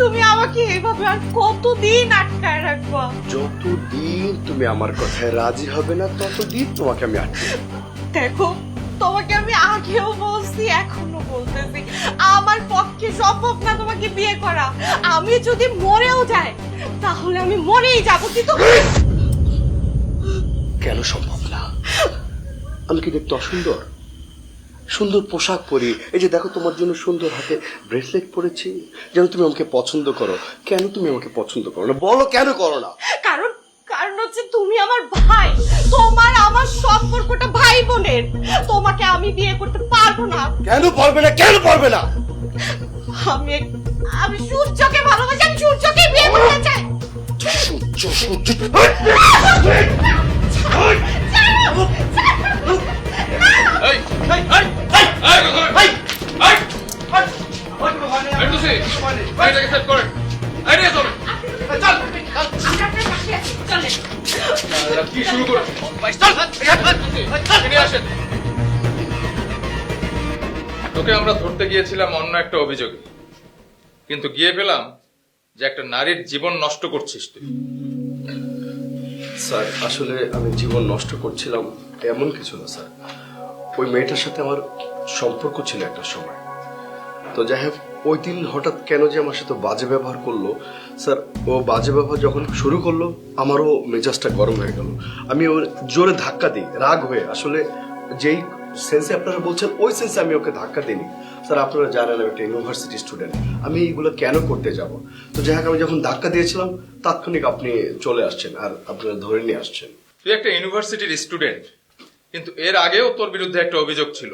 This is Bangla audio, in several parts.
তুমি আমাকে এইভাবে আর কতদিন আটকায় রাখব? যতদিন তুমি আমার কথায় রাজি হবে না ততদিন তোমাকে আমি আটকে দেখো তোমাকে আমি আগেও বলছি এখনও বলতেছি। আমার পক্ষে সম্ভব না তোমাকে বিয়ে করা। আমি যদি মরেও যাই তাহলে আমি মরেই যাব কিন্তু কেন সম্ভব না? আমি কি দেখতে অসুন্দর? সুন্দর পোশাক পরি। এই যে দেখো তোমার জন্য সুন্দর হাতে ব্রেসলেট পরেছি। যেন তুমি আমাকে পছন্দ করো। কেন তুমি আমাকে পছন্দ করো না? বলো কেন করো না? কারণ কারণ হচ্ছে তুমি আমার ভাই। তোমার আমার সম্পর্কটা ভাই বোনের তোমাকে আমি বিয়ে করতে পারব না। কেন পারবে না? কেন পারবে না? আমি আমি সূর্যকে ভালোবাসি আমি সূর্যকে বিয়ে করতে চাই। সূর্য সূর্য এই, এই, এই, এই, এই, এই, তোকে আমরা ধরতে গিয়েছিলাম অন্য একটা অভিযোগে। কিন্তু গিয়ে পেলাম যে একটা নারীর জীবন নষ্ট করছিস তুই। স্যার, আসলে আমি জীবন নষ্ট করছিলাম এমন কিছু না, স্যার। ওই মেয়েটার সাথে আমার সম্পর্ক ছিল একটা সময়। তো যাই হোক, ওই দিন হঠাৎ কেন যে আমার সাথে বাজে ব্যবহার করল, স্যার, ও বাজে ব্যবহার যখন শুরু করল, আমারও মেজাজটা গরম হয়ে গেল। আমি ওর জোরে ধাক্কা দিই, রাগ হয়ে। আসলে যেই সেন্সে আপনারা বলছেন, ওই সেন্সে আমি ওকে ধাক্কা দিইনি। স্যার, আপনারা জানেন আমি একটা ইউনিভার্সিটি স্টুডেন্ট আমি এইগুলো কেন করতে যাব? তো যাই হোক, আমি যখন ধাক্কা দিয়েছিলাম, তাৎক্ষণিক আপনি চলে আসছেন আর আপনারা ধরে নিয়ে আসছেন। তুই একটা ইউনিভার্সিটির স্টুডেন্ট কিন্তু এর আগেও তোর বিরুদ্ধে একটা অভিযোগ ছিল।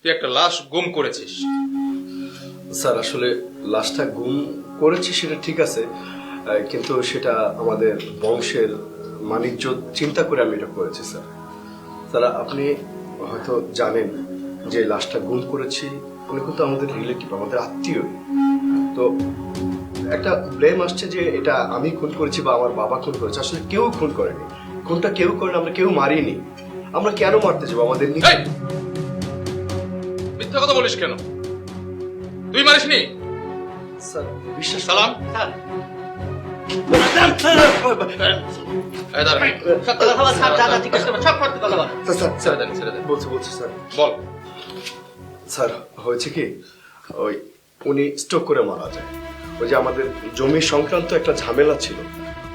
তুই একটা লাশ গুম করেছিস। স্যার, আসলে লাশটা গুম করেছি সেটা ঠিক আছে কিন্তু সেটা আমাদের বংশের মানিজ্য চিন্তা করে আমি এটা করেছি, স্যার। স্যার, আপনি হয়তো জানেন যে লাশটা গুম করেছি। উনি কিন্তু আমাদের রিলেটিভ, আমাদের আত্মীয়। তো একটা ব্লেম আসছে যে এটা আমি খুন করেছি বা আমার বাবা খুন করেছে। আসলে কেউ খুন করেনি। খুনটা কেউ করেনি, আমরা কেউ মারিনি। আমরা কেন মারতে যাব আমাদের নিজে! মিথ্যা কথা বলিস কেন? তুই মারিসনি? স্যার বিশ্বাস সালাম। স্যার, স্যার, ছেড়ে দেন, ছেড়ে দেন। বলছি বলছি স্যার। বল। স্যার হয়েছে কি? ওই উনি স্ট্রোক করে মারা যায়। ওই যে আমাদের জমি সংক্রান্ত একটা ঝামেলা ছিল।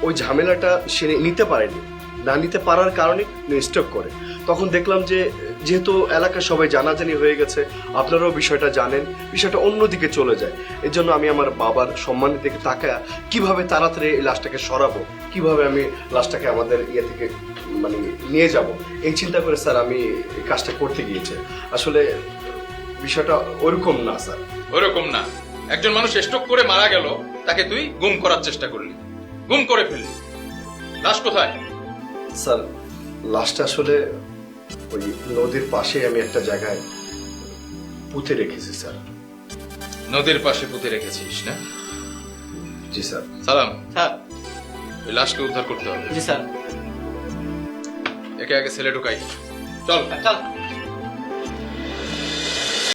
ওই ঝামেলাটা সে নিতে পারেনি। না নিতে পারার কারণে উনি স্ট্রোক করে তখন দেখলাম যে, যেহেতু এলাকার সবাই জানাজানি হয়ে গেছে, আপনারাও বিষয়টা জানেন, বিষয়টা অন্যদিকে চলে যায়। এর জন্য আমি আমার বাবার সম্মানের দিকে তাকায় কীভাবে তাড়াতাড়ি এই লাশটাকে সরাবো, কীভাবে আমি লাশটাকে আমাদের ইয়ে থেকে মানে নিয়ে যাব, এই চিন্তা করে স্যার আমি কাজটা করতে গিয়েছে। আসলে বিষয়টা ওরকম না, স্যার। ওরকম না। একজন মানুষ স্ট্রোক করে মারা গেল, তাকে তুই গুম করার চেষ্টা করলি। গুম করে ফেললি। লাশ কোথায়? স্যার লাস্টে আসলে ওই নদীর পাশে আমি একটা জায়গায় পুঁতে রেখেছি স্যার। নদীর পাশে পুঁতে রেখেছিস না? জি স্যার। সালাম। স্যার। ওই লাশকে উদ্ধার করতে হবে। জি স্যার। একে আগে ছেলে ঢুকাই। চল। চল।